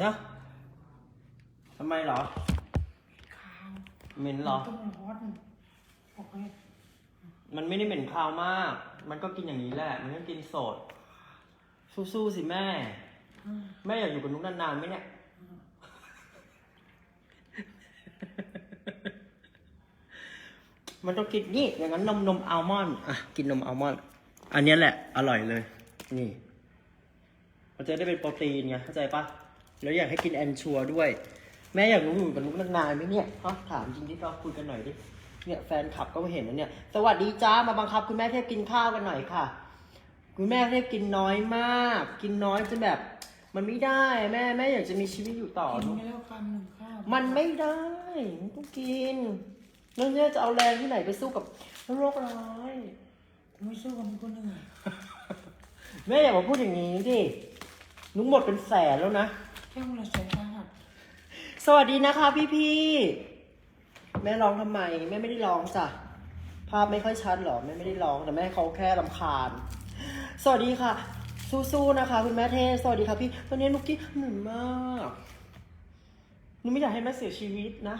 เนาะทำไมเหรอขาวเหม็นเหรอ ต้องร้อนโอเคมันไม่ได้เหม็นคาวมาก มันก็กินอย่างนี้แหละ มันก็กินสด สู้ๆสิแม่ อืมแม่อยากอยู่กับนุกนานๆไหมเนี่ย มันต้องกินนี่ อย่างนั้นนมนมอัลมอนด์ อะ กินนมอัลมอนด์ อันเนี้ยแหละ อร่อยเลย นี่ มันจะได้เป็นโปรตีนไง เข้าใจปะ แล้วอยากให้กินแอนชัวร์ด้วย แม่อยากรู้อยู่กับนุกนานๆไหมเนี่ยฮะถามจริงที่เราคุยกันหน่อยดิ เนี่ยแฟนคลับก็มาเห็นแล้วเนี่ย สวัสดีจ้า มาบังคับคุณแม่เทพกินข้าวกันหน่อยค่ะ คุณแม่เทพกินน้อยมาก กินน้อยจนแบบ มันไม่ได้แม่แม่อยากจะมีชีวิตอยู่ต่อกินเนอะไปแล้วคำหนึ่งข้าวมันไม่ได้มันต้องกินแล้วเนี่ยจะเอาแรงที่ไหนไปสู้กับโรคร้ายกูไม่สู้กับมึงคนเหนื่อยแม่อย่ามาพูดอย่างนี้ดินุ้งหมดเป็นแสนแล้วนะ แค่มึงละแสนสาหัสสวัสดีนะคะพี่พี่ๆแม่ร้องทำไมแม่ไม่ได้ร้องจ้ะภาพไม่ค่อยชัดหรอแม่ไม่ได้ร้องแต่แม่เขาแค่รำคาญ สวัสดีค่ะ สู้ๆนะคะ คุณแม่เทสสวัสดีค่ะพี่ตอนนี้นุกกี้เหนื่อยมากหนูไม่อยากให้แม่เสียชีวิตนะ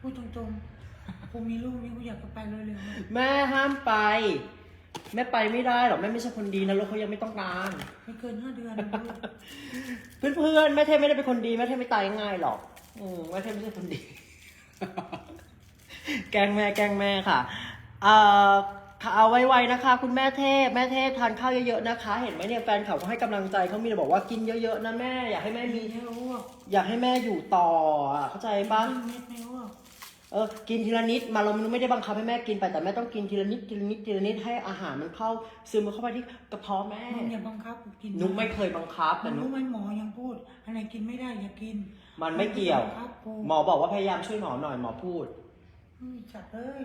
พูดตรงๆกูมีลูกนี่กูอยากจะไปเร็วๆนะแม่ห้ามไป แม่ไปไม่ได้หรอกแม่ไม่ใช่คนดีนะแล้วเขายังไม่ต้องการไม่เกินห้าเดือนนะลูกเพื่อนๆแม่เทพไม่ได้เป็นคนดีแม่เทพไม่ตายง่ายหรอกอืมแม่เทพไม่ใช่คนดี แกล้งแม่แกล้งแม่ค่ะเอ่อเอาไวๆนะคะ คุณแม่เทพ แม่เทพทานข้าวเยอะๆนะคะ เห็นไหมเนี่ยแฟนเขาก็ให้กำลังใจเขามีแต่บอกว่ากินเยอะๆนะแม่ อยากให้แม่มีเยอะอ้วกอยากให้แม่อยู่ต่ออะเข้าใจปะกินเม็ดไม่อ้วกเออกินทีละนิดมาเราไม่ได้บังคับให้แม่กินไปแต่แม่ต้องกินทีละนิดทีละนิดทีละนิดให้อาหารมันเข้า ซึมเข้าไปที่กระเพาะแม่มึงอย่าบังคับกูกินนุ๊กไม่เคยบังคับแต่แต่นุ๊รู้กไหมหมอยังพูด อะไรกินไม่ได้อย่ากิน มันไม่เกี่ยวบังคับกูหมอบอกว่าพยายามช่วยหมอหน่อยหมอพูดอุ้ยจัดเลย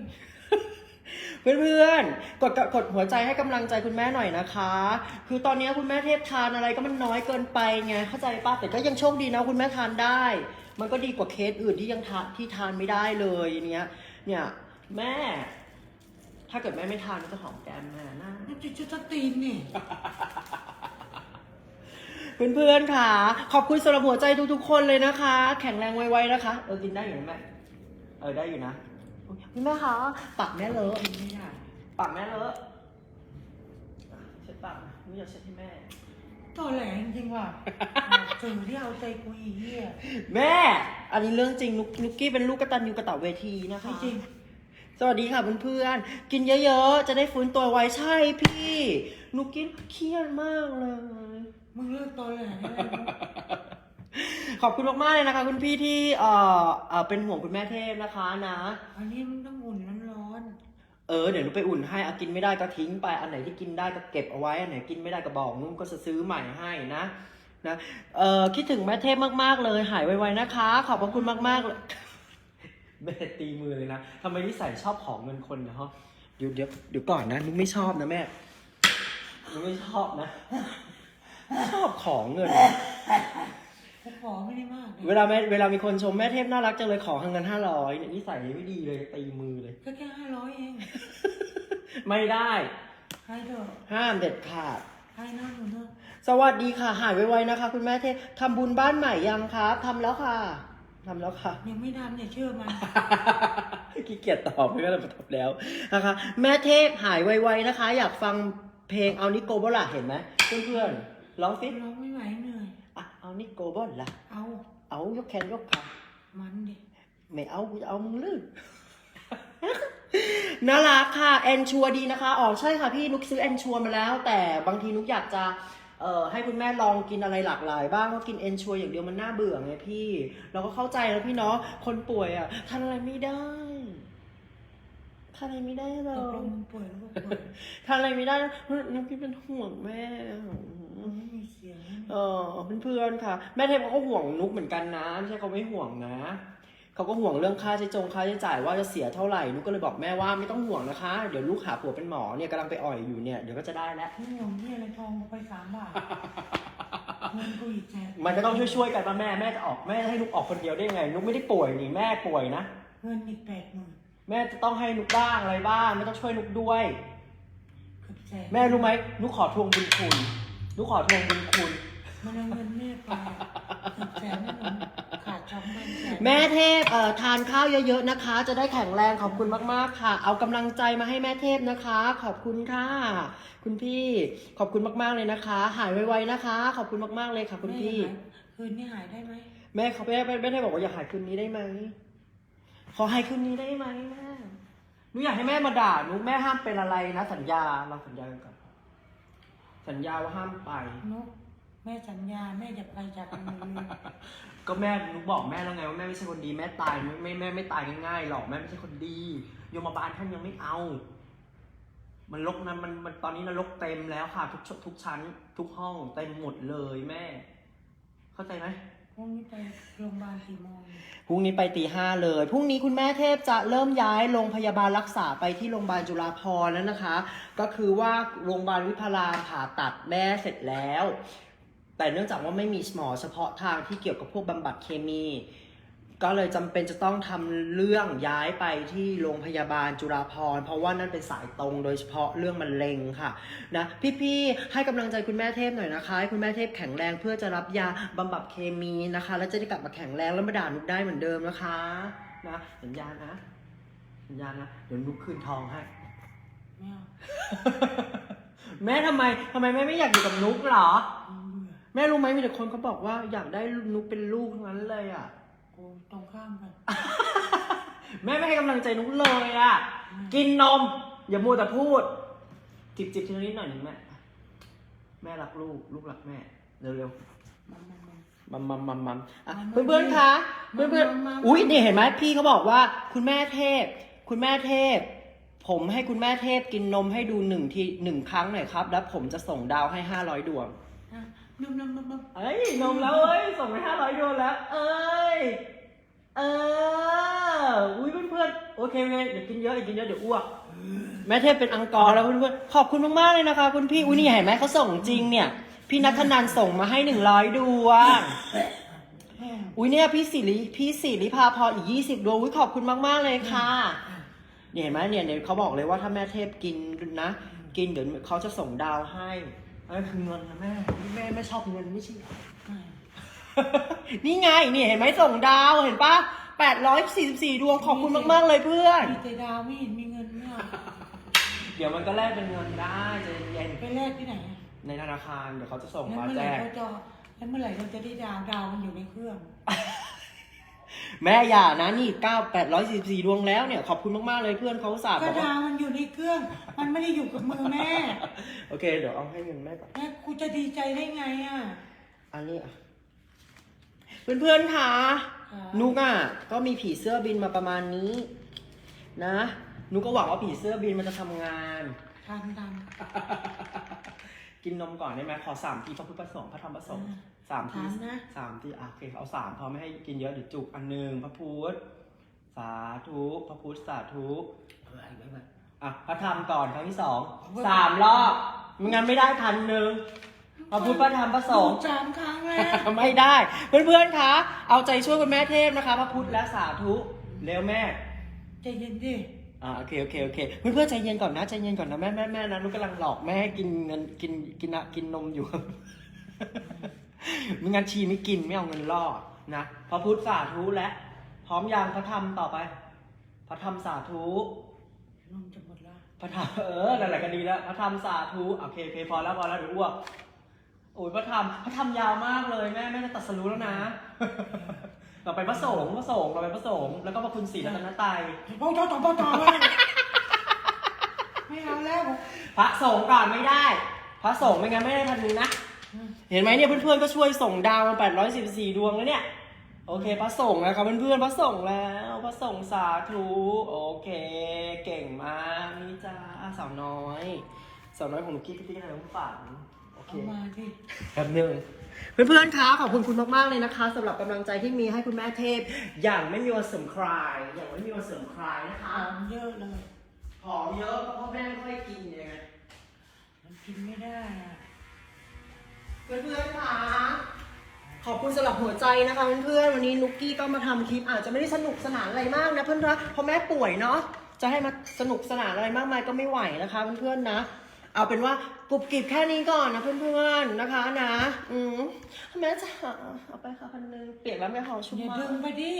เพื่อนๆ กดกดหัวใจให้กำลังใจคุณแม่หน่อยนะคะ คือตอนนี้คุณแม่เทพทานอะไรก็มันน้อยเกินไปไงเข้าใจป้ะแต่ก็ยังโชคดีนะคุณแม่ทานได้ มันก็ดีกว่าเคสอื่นที่ยังทานที่ทานไม่ได้เลยอย่างเนี้ย เนี่ยแม่ ถ้าเกิดแม่ไม่ทานก็จะหอมแก้มแม่นะนี่จะจะตีนนี่ เพื่อนๆค่ะ ขอบคุณสำหรับหัวใจทุกๆ คนเลยนะคะ แข็งแรงไวๆนะคะ เออกินได้อยู่นะแม่เออได้อยู่นะอุ๊ยคุณแม่คะปากแม่เลอะกินไม่ได้ปากแม่เลอะอะเช็ดปากหนูอยากเช็ดให้แม่ ตอแหลจริงๆว่ะสื่อที่เอาใจกูอีเหี้ยแม่ อันนี้เรื่องจริงนุกนุกกี้เป็นลูกกระตันยูกระต่ายเวทีนะคะไม่จริง สวัสดีค่ะเพื่อนๆ กินเยอะๆ จะได้ฟื้นตัวไวใช่พี่นุกกี้เครียดมากเลย มึงเลิกตอแหลได้แล้วขอบคุณมากๆเลยนะคะ คุณพี่ที่เอ่อเอ่อเป็นห่วงคุณแม่เทพนะคะนะ อันนี้มันต้องอุ่นร้อน เออเดี๋ยวหนูไปอุ่นให้เอากินไม่ได้ก็ทิ้งไปอันไหนที่กินได้ก็เก็บเอาไว้อันไหนกินไม่ได้ก็บอกนุ่มก็จะซื้อใหม่ให้นะนะเออคิดถึงแม่เทพมากๆเลย หายไวๆนะคะ ขอบพระคุณมากๆเลยแม่ตีมือเลยนะทำไมนิสัยชอบของเงินคนเนี่ยฮะเดี๋ยวเดี๋ยวเดี๋ยวก่อนนะนุ๊กไม่ชอบนะแม่นุ๊กไม่ชอบนะ ชอบของเงินๆกูขอไม่ได้มากเลยเวลาแม่เวลามีคนชมแม่เทพน่ารักจังเลยขอเงินห้าร้อยเนี่ยนิสัยไม่ดีเลยตีมือเลยก็แค่ห้าร้อยเอง ไม่ได้ ให้เถอะห้ามเด็ดขาด ให้นั่นหนูเถอะสวัสดีค่ะ หายไวๆนะคะ คุณแม่เทพทำบุญบ้านใหม่ยังครับทำแล้วค่ะทำแล้วค่ะ ยังไม่ทำอย่าเชื่อมัน ขี้เกียจตอบไม่ก็เลยมาตอบแล้วนะคะ แม่เทพหายไวๆนะคะ อยากฟังเพลงเอานิโกบอลล่ะเห็นไหมเพื่อนๆร้องสิร้องไม่ไหวเหนื่อย อะเอานิโกบอลล่ะเอา เอายกแขนยกขามันดิไม่เอากูจะเอามึงลื่น น่ารักค่ะแอนชัวดีนะคะ อ๋อใช่ค่ะพี่นุกซื้อแอนชัวมาแล้ว แต่บางทีนุกอยากจะเอ่อให้คุณแม่ลองกินอะไรหลากหลายบ้างเพราะกินแอนชัวอย่างเดียวมันน่าเบื่อไงพี่ เราก็เข้าใจแล้วพี่เนาะคนป่วยอะทานอะไรไม่ได้ทานอะไรไม่ได้เลตกลงยมึงป่วยหรือเปล่าป่วยทานอะไรไม่ได้นุกพี่เป็นห่วงแม่มึงไม่มีเสียงนะเออเพื่อนๆค่ะ แม่เทพเขาก็ห่วงนุกเหมือนกันนะไม่ใช่เขาไม่ห่วงนะ เขาก็ห่วงเรื่องค่าใช้จงค่าใช้จ่ายว่าจะเสียเท่าไหร่นุกก็เลยบอกแม่ว่าไม่ต้องห่วงนะคะ เดี๋ยวลูกหาผัวเป็นหมอเนี่ยกำลังไปอ่อยอยู่เนี่ยเดี๋ยวก็จะได้แล้วมึงห่วงที่อะไรทองกูไปสามบาทเงินกูอีกแจกมันก็ต้องช่วยๆกันป่ะแม่แม่จะออกแม่จะให้นุกออกคนเดียวได้ยังไงนุกไม่ได้ป่วยนี่แม่ป่วยนะเงินอีกแปดหมื่นแม่จะต้องให้นุกบ้างอะไรบ้างไม่ต้องช่วยนุกด้วย เกือบแสนแม่รู้ไหมนุกขอทวงบุญคุณนุกขอทวงบุญคุณ มันเอาเงินแม่ไปติดแสนนี่มันขาดสองพันแสนแม่เทพเอ่อทานข้าวเยอะๆนะคะ จะได้แข็งแรงขอบคุณมากๆค่ะ เอากำลังใจมาให้แม่เทพนะคะ ขอบคุณค่ะ คุณพี่ขอบคุณมากๆเลยนะคะ หายไวๆนะคะ ขอบคุณมากๆเลยค่ะ คุณพี่ แม่หายคืนนี้หายได้ไหมแม่เขาแม่แม่แม่ได้บอกว่าอยากหายคืนนี้ได้ไหมขอหายคืนนี้ได้ไหมแม่หนูอยากให้แม่มาด่าหนูแม่ห้ามเป็นอะไรนะ สัญญาเราสัญญากันก่อนสัญญาว่าห้ามไปนุก แม่สัญญาแม่จะไปจากมือก็แม่หนูบอกแม่แล้วไงว่าแม่ไม่ใช่คนดีแม่ตายไม่ไม่แม่ไม่ตายง่ายๆหรอกแม่ไม่ใช่คนดีโยมบาลท่านยังไม่เอา มันลกนั้นมันมันตอนนี้นรกเต็มแล้วค่ะ ทุกชทุกชั้น ทุกห้องเต็มหมดเลยแม่ เข้าใจไหมพรุ่งนี้ไปโรงพยาบาลกี่โมงพรุ่งนี้ไปตีห้าเลย พรุ่งนี้คุณแม่เทพจะเริ่มย้ายโรงพยาบาลรักษาไปที่โรงพยาบาลจุฬาภรณ์แล้วนะคะ ก็คือว่าโรงพยาบาลวิภารามผ่าตัดแม่เสร็จแล้ว แต่เนื่องจากว่าไม่มีหมอเฉพาะทางที่เกี่ยวกับพวกบำบัดเคมี ก็เลยจำเป็นจะต้องทำเรื่องย้ายไปที่โรงพยาบาลจุฬาภรณ์เพราะว่านั่นเป็นสายตรงโดยเฉพาะเรื่องมะเร็งค่ะนะพี่ๆให้กำลังใจคุณแม่เทพหน่อยนะคะให้คุณแม่เทพแข็งแรงเพื่อจะรับยาบำบัดเคมีนะคะ แล้วจะได้กลับมาแข็งแรงแล้วมาด่านุกได้เหมือนเดิมนะคะนะสัญญานะสัญญานะเดี๋ยวนุกคืนทองให้ไม่เอาแม่ทำไมทำไมแม่ไม่อยากอยู่กับนุกเหรอเบื่อ แม่รู้ไหมมีแต่คนเขาบอกว่าอยากได้นุกเป็นลูกทั้งนั้นเลยอะ โอ้ตรงข้ามกัน แม่ไม่ให้กำลังใจนุกเลยอะ กินนม อย่ามัวแต่พูด จิบจิบทีละนิดหน่อยหนึ่งแม่แม่รักลูก ลูกรักแม่ เร็วมันมันมันๆมัมมัมมัมมัมอะมันเพื่อนเพื่อนๆคะมัเพื่อนนเพื่อนมันอุ้ยนี่เห็นไหมพี่เขาบอกว่า คุณแม่เทพ คุณแม่เทพ ผมให้คุณแม่เทพกินนมให้ดูหนึ่งทีหนึ่งครั้งหน่อยครับ แล้วผมจะส่งดาวให้ห้าร้อยดวงอะ นมนมนมนมเอ้ยนมแล้วเอ้ยส่งไปห้าร้อยดวงแล้ว เอ้ย เออ อุ้ยเพื่อนๆโอเคโอเคอย่ากินเยอะอย่ากินเยอะเดี๋ยวอ้วก แม่เทพเป็นอังกอร์แล้วเพื่อนๆขอบคุณมากๆเลยนะคะ คุณพี่ อุ้ยนี่เห็นไหมเขาส่งจริงเนี่ย พี่นัทนันส่งมาให้หนึ่งร้อยดวงแห้งอุ้ยเนี่ยพี่สิริพี่สิริพาพรอีกยี่สิบดวงอุ้ยขอบคุณมากๆเลยค่ะเนี่ยเห็นไหมเนี่ยเนี่ยเขาบอกเลยว่าถ้าแม่เทพกินนะ กินเดี๋ยวเขาจะส่งดาวให้ อันนั้นคือเงินนะแม่ แม่ไม่ชอบเงินไม่ใช่เหรอไม่นี่ไงนี่เห็นไหมส่งดาวเห็นปะแปดร้อยสี่สิบสี่ดวงขอบคุณมาก ๆ เลยเพื่อน มีแต่ดาวไม่เห็นมีเงินไม่เอาเดี๋ยวมันก็แลกเป็นเงินได้ใจเย็นไปแลกที่ไหนอะๆในธนาคารเดี๋ยวเขาจะส่งแล้วมาเมื่อไหร่แจ้งเขาจะแล้วเมื่อไหร่เราจะได้ดาวดาวมันอยู่ในเครื่อง แม่อย่านะนี่เก้าแปดร้อยสี่สิบสี่ดวงแล้วเนี่ย ขอบคุณมาก ๆ เลยเพื่อนเขาอุตสาห์บก็อกว่า ดาวมันอยู่ในเครื่อง มันไม่ได้อยู่กับมือแม่ โอเค เดี๋ยวเอาให้เงินแม่ก่อน แม่กูจะดีใจได้ไงอะ อันนี้อะ เพื่อนๆค่ะค่ะ นุกอะ ก็มีผีเสื้อบินมาประมาณนี้ นะ นุกก็หวังว่าผีเสื้อบินมันจะทำงาน ทำทกินนมก่อนได้ไหมขอสามทีพระพุทธประสงค์พระธรรมประสงค์อ่าสามทีถามนะ สามทีอะโอเคเอาสามพอไม่ให้กินเยอะเดี๋ยวจุกอันหนึ่งพระพุทธสาธุพระพุทธสาธุอะพระธรรมก่อนครั้งที่สองสามรอบไม่งั้นไม่ได้พันหนึ่งพระพุทธพระธรรมพระสงฆ์ สามครั้งแล้ว ไม่ได้เพื่อนๆคะเอาใจช่วยคุณแม่เทพนะคะ พระพุทธและสาธุเร็วแม่ ใจเย็นดิอ่าโอเคโอเคโอเคเพื่อนๆใจเย็นก่อนนะใจเย็นก่อนนะแม่แม่แม่นะนุกกำลังหลอกแม่ให้กินเงินกินกินอะกินนมอยู่ ไม่งั้นชีไม่กินไม่เอาเงินล่อนะพระพุทธสาธุและ พร้อมยังพระธรรมต่อไป พระธรรมสาธุนมจะหมดแล้วพระธรรมเออนั่นแหละก็ดีแล้ว พระธรรมสาธุโอเคโอเคพอแล้วพอแล้วเดี๋ยวอ้วกโอ้ยพระธรรมพระธรรมยาวมากเลยแม่แม่จะตัดสรู้แล้วนะต่อไปพระสงฆ์พระสงฆ์ต่อไปพระสงฆ์แล้วก็พระคุณศรีรัตนตรัยพ่อต่อต่อต่อต่อเลยไม่เอาแล้ว พระสงฆ์ก่อนไม่ได้ พระสงฆ์ไม่งั้นไม่ได้พันหนึงนะ เห็นไหมเนี่ยเพื่อนๆก็ช่วยส่งดาวมา814ดวงแล้วเนี่ย โอเคพระสงฆ์นะครับเพื่อนๆพระสงฆ์แล้วพระสงฆ์สาธุโอเค เก่งมากนี่จ้าสาวน้อยสาวน้อยของหนูกิ๊กกิ๊กอะไรของฝันโอเคเอามาสิแป๊บนึงเพื่อนๆคะขอบคุณคุณมากๆเลยนะคะสำหรับกำลังใจที่มีให้คุณแม่เทพ อย่างไม่มีวันเสื่อมคลายอย่างไม่มีวันเสื่อมคลายนะคะหอมเยอะเลยหอมเยอะเพราะพ่อแม่ไม่ค่อยกินยังไง มันกินไม่ได้อะ เพื่อนๆค่ะขอบคุณสำหรับหัวใจนะคะเพื่อนๆวันนี้นุกกี้ก็มาทำคลิปอาจจะไม่ได้สนุกสนานอะไรมากนะเพื่อนๆเพราะแม่ป่วยเนาะจะให้มาสนุกสนานอะไรมากมายก็ไม่ไหวนะคะเพื่อนๆนะ เอาเป็นว่ากรุบกริบแค่นี้ก่อนนะเพื่อนๆนะคะนะ อืมแม่จ๋าเอาไปค่ะพันหนึ่งเปียกแล้วไม่หอชุ่มอย่ามาดึกงไปดิ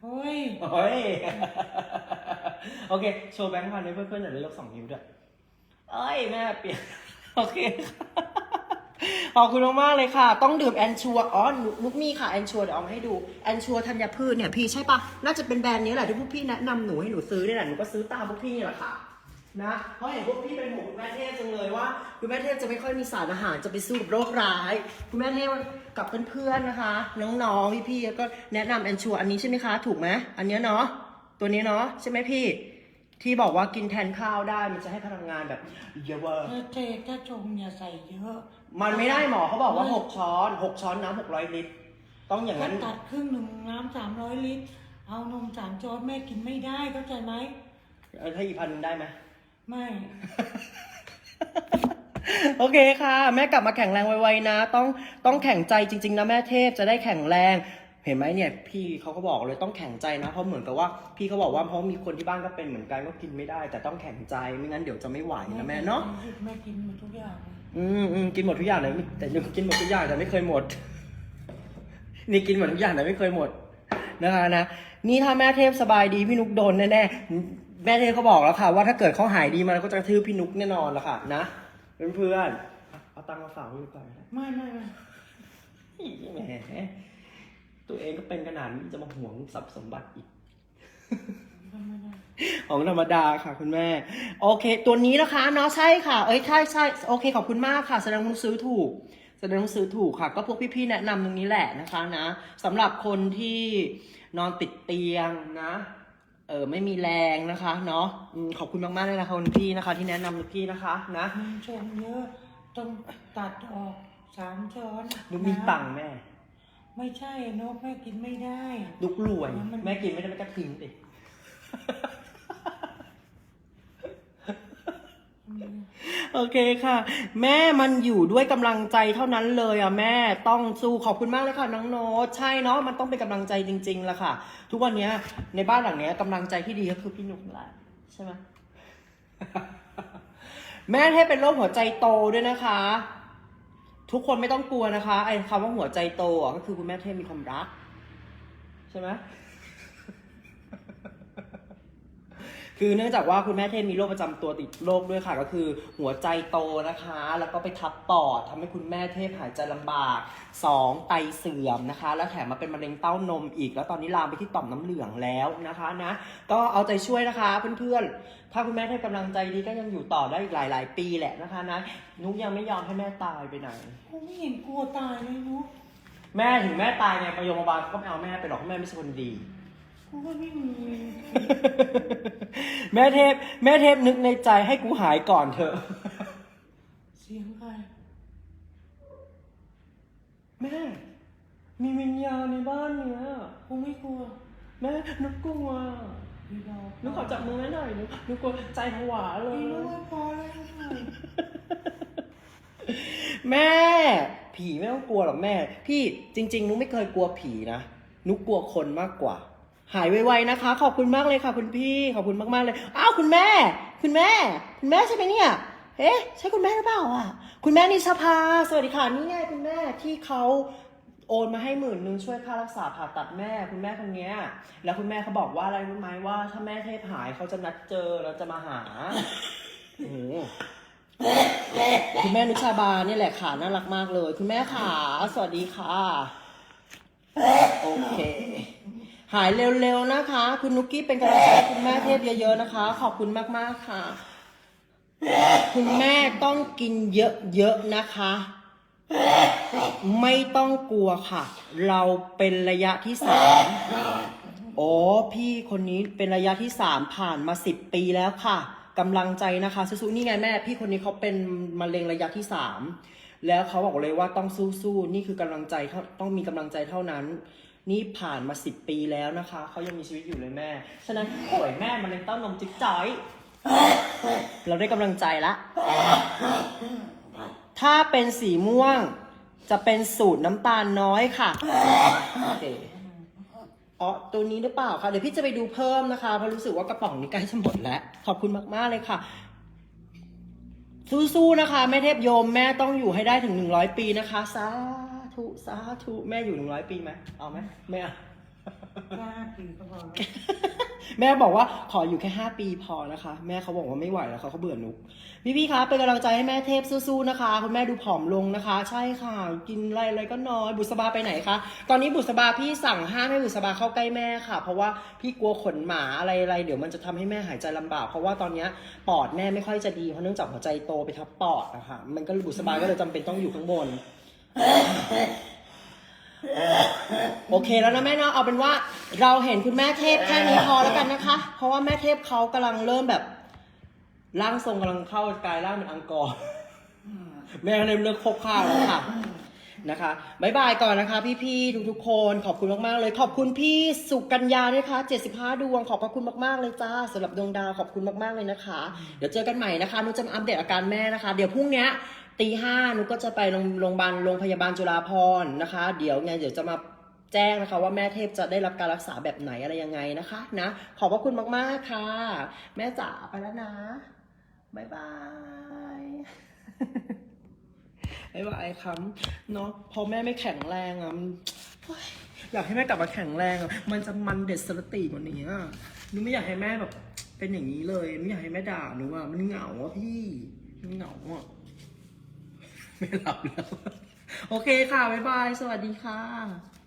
โอ้ยโอ้ย โอเค โชว์แบงค์พันให้เพื่อนๆหน่อยแล้วยกสองนิ้วด้วยเอ้ย แม่เปลี่ยน โอเคค่ะขอบคุณมากๆเลยค่ะ ต้องดื่มแอนชัวอ๋อนุกมีค่ะแอนชัวเดี๋ยวเอามาให้ดูแอนชัวธัญพืชเนี่ยพี่ใช่ปะน่าจะเป็นแบรนด์นี้แหละที่พวกพี่แนะนำหนูให้หนูซื้อเนี่ยแหละหนูก็ซื้อตามพวกพี่นี่แหละค่ะนะเพราะเห็นพวกพี่เป็นห่วงคุณแม่เทพจังเลยว่าคุณแม่เทพจะไม่ค่อยมีสารอาหารจะไปสู้กับโรคร้าย คุณแม่เทพกับเพื่อนๆนะคะ น้องๆพี่ๆก็แนะนำแอนชัวอันนี้ใช่ไหมคะ ถูกไหมอันเนี้ยเนาะตัวนี้เนาะใช่ไหมพี่ ที่บอกว่ากินแทนข้าวได้มันจะให้พลังงานแบบเยอะเวอร์ถ้าเทถ้าชงอย่าใส่เยอะมันไม่ได้หมอเขาบอกว่า6ช้อน6ช้อนน้ำ600ลิตร ต้องอย่างถ้านั้นตัดครึ่งหนึ่งน้ำสามร้อยลิตร เอานมสามช้อนแม่กินไม่ได้เข้าใจไหม เออถ้าอีกพันหนึ่งได้ไหม ไม่ โอเคค่ะ แม่กลับมาแข็งแรงไวๆนะ ต้องต้องแข็งใจจริง ๆ นะแม่เทพจะได้แข็งแรง เห็นไหมเนี่ยพี่เขาก็บอกเลยต้องแข็งใจนะ เพราะเหมือนกับว่าพี่เขาบอกว่าเพราะมีคนที่บ้านก็เป็นเหมือนกันก็กินไม่ได้ แต่ต้องแข็งใจไม่งั้นเดี๋ยวจะไม่ไหวนะแม่เนาะแม่กินหมดทุกอย่างเลยอืมอืมกินหมดทุกอย่างเลยแต่กินหมดทุกอย่างแต่ไม่เคยหมด นี่กินหมดทุกอย่างแต่ไม่เคยหมดนะคะนะนี่ถ้าแม่เทพสบายดีพี่นุกโดนแน่ๆแม่เทพเขาบอกแล้วค่ะ ว่าถ้าเกิดเขาหายดีมาก็จะกระทืบพี่นุกแน่นอนแล้วค่ะ นะเพื่อนๆเอาตังค์มาฝากพี่นุกไปนะไม่ไม่ไม่แหม ตัวเองก็เป็นขนาดนี้จะมาห่วงทรัพย์สมบัติอีกไม่ได้ของธรรมดาค่ะคุณแม่ โอเค ตัวนี้นะคะเนาะใช่ค่ะ เอ้ยใช่ใช่โอเคขอบคุณมากค่ะ แสดงว่าซื้อถูก แสดงว่าซื้อถูกค่ะ ก็พวกพี่ๆแนะนำตรงนี้แหละนะคะนะสำหรับคนที่นอนติดเตียงนะเออไม่มีแรงนะคะเนาะอืมขอบคุณมากๆเลยนะคะคุณพี่นะคะ ที่แนะนำพี่นะคะ นะมันชงเยอะต้องตัดออกสามช้อนนุกมีตังค์แม่ ไม่ใช่นกแม่กินไม่ได้นุกรวย มัน แม่กินไม่ได้ไม่กระทิ้งดิโอเคค่ะ แม่มันอยู่ด้วยกำลังใจเท่านั้นเลยอะแม่ต้องสู้ขอบคุณมากเลยค่ะน้องโน้ตใช่เนาะมันต้องเป็นกำลังใจจริงๆละค่ะ ทุกวันเนี้ยในบ้านหลังเนี้ยกำลังใจที่ดีก็คือพี่หนุ่มแหละใช่ไหม แม่ให้เป็นโรคหัวใจโตด้วยนะคะ ทุกคนไม่ต้องกลัวนะคะไอ้คำว่าหัวใจโตอะก็คือคุณแม่เทพมีความรัก ใช่ไหม คือเนื่องจากว่าคุณแม่เทพมีโรคประจำตัวติดโรคด้วยค่ะ ก็คือหัวใจโตนะคะ แล้วก็ไปทับปอดทำให้คุณแม่เทพหายใจลำบากสองไตเสื่อมนะคะ แล้วแถมมาเป็นมะเร็งเต้านมอีก แล้วตอนนี้ลามไปที่ต่อมน้ำเหลืองแล้วนะคะนะ ก็เอาใจช่วยนะคะเพื่อนๆ ถ้าคุณแม่เทพกำลังใจดีก็ยังอยู่ต่อได้อีกหลาย ๆ ปีแหละนะคะนะนุกยังไม่ยอมให้แม่ตายไปไหน กูไม่เห็นกลัวตายเลยนกแม่ถึงแม่ตายเนี่ยไปโรงพยาบาลเขาก็ไม่เอาแม่ไปหรอกเพราะแม่ไม่ใช่คนดีกูก็ไม่มี แม่เทพ แม่เทพนึกในใจให้กูหายก่อนเถอะ เสียงใคร แม่ มีวิญญาณในบ้านเนี้ยกูไม่กลัว แม่นึกกลัวพี่ดอกนึกขอจับมือแม่หน่อยนึกนึกกลัวใจผวาเลยพี่รู้ว่าพอแล้วแม่ ผีไม่ต้องกลัวหรอกแม่ พี่จริงๆนุกไม่เคยกลัวผีนะนุกกลัวคนมากกว่า หายไวๆนะคะ ขอบคุณมากเลยค่ะ คุณพี่ขอบคุณมากๆเลยอ้าวคุณแม่ คุณแม่ คุณแม่ใช่ไหมเนี่ยเอ๊ะใช่คุณแม่หรือเปล่าอะคุณแม่นิชภาสวัสดีค่ะนี่ไงคุณแม่ที่เขาโอนมาให้หมื่นนึงช่วยค่ารักษาผ่าตัดแม่ คุณแม่คนนี้แล้วคุณแม่เขาบอกว่าอะไรรู้ไหมว่า ถ้าแม่เทพหายเขาจะนัดเจอแล้วจะมาหาโอ้คุณแม่นุชาบาเนี่ยแหละค่ะน่ารักมากเลย คุณแม่ขาสวัสดีค่ะ โอเค หายเร็วๆนะคะ คุณนุกกี้เป็นกำลังใจให้คุณแม่เทพเยอะๆนะคะ ขอบคุณมากๆค่ะ คุณแม่ต้องกินเยอะๆนะคะ ไม่ต้องกลัวค่ะ เราเป็นระยะที่สามโอ้พี่คนนี้เป็นระยะที่สามผ่านมาสิบปีแล้วค่ะกำลังใจนะคะสู้ๆนี่ไงแม่ พี่คนนี้เขาเป็นมะเร็งระยะที่สามแล้วเขาบอกเลยว่าต้องสู้ๆนี่คือกำลังใจเท่าต้องมีกำลังใจเท่านั้น นี่ผ่านมาสิบปีแล้วนะคะ เขายังมีชีวิตอยู่เลยแม่ ฉะนั้นป่วยแม่มะเร็งเต้านมจิ๊กจ้อย เราได้กำลังใจละ ถ้าเป็นสีม่วงจะเป็นสูตรน้ำตาลน้อยค่ะโอเคอ๋อตัวนี้หรือเปล่าคะเดี๋ยวพี่จะไปดูเพิ่มนะคะเพราะรู้สึกว่ากระป๋องนี้ใกล้จะหมดแล้วขอบคุณมากๆเลยค่ะ สู้ๆนะคะแม่เทพโยมแม่ต้องอยู่ให้ได้ถึงหนึ่งร้อยปีนะคะสา ธุสาธุแม่อยู่หนึ่งร้อยปีไหมเอาไหมแม่เอาแค่ห้าปีก็พอแล้วแม่บอกว่าขออยู่แค่ห้าปีพอนะคะ แม่เขาบอกว่าไม่ไหวแล้วเขาเขาเบื่อนุก พี่พี่ๆคะเป็นกำลังใจให้แม่เทพสู้ๆนะคะ คุณแม่ดูผอมลงนะคะ ใช่ค่ะ กินอะไรอะไรก็น้อย บุษบาไปไหนคะ ตอนนี้บุษบาพี่สั่งห้ามให้บุษบาเข้าใกล้แม่ค่ะ เพราะว่าพี่กลัวขนหมาอะไรอะไรเดี๋ยวมันจะทำให้แม่หายใจลำบาก เพราะว่าตอนเนี้ยปอดแม่ไม่ค่อยจะดีเพราะเนื่องจากหัวใจโตไปทับปอดนะคะมันก็บุษบาก็เลยจำเป็นต้องอยู่ข้างบน โอเคแล้วนะแม่เนาะเอาเป็นว่าเราเห็นคุณแม่เทพแค่นี้พอแล้วกันนะคะ เพราะว่าแม่เทพเขากำลังเริ่มแบบร่างทรงกำลังเข้ากายร่างเป็นอังกอร์แม่เริ่มเลิกคบข้าวแล้วค่ะนะคะบายบายก่อนนะคะ พี่ๆทุกๆคนขอบคุณมากๆเลย ขอบคุณพี่สุกัญญาด้วยค่ะ75 ดวงขอบพระคุณมากๆเลยจ้าสำหรับดวงดาวขอบคุณมากๆเลยนะคะ เดี๋ยวเจอกันใหม่นะคะนุกจะมาอัปเดตอาการแม่นะคะ เดี๋ยวพรุ่งนี้ ตีห้านุก็จะไปโรงพยาบาลโรงพยาบาลจุฬาภรณ์นะคะ เดี๋ยวไงเดี๋ยวจะมาแจ้งนะคะว่าแม่เทพจะได้รับการรักษาแบบไหนอะไรยังไงนะคะนะขอบพระคุณมากๆค่ะ แม่จ๋าไปแล้วนะบายบายบายบายครับเนาะพอแม่ไม่แข็งแรงอะอยอยากให้แม่กลับมาแข็งแรงอะมันจะมันเด็ดสลติกว่านี้อะหนูไม่อยากให้แม่แบบ เป็นอย่างนี้เลยไม่อยากให้แม่ด่าหนูอะมันเหงาอะพี่มันเหงาอะ ไม่หลับแล้ว โอเคค่ะ บ๊ายบาย สวัสดีค่ะ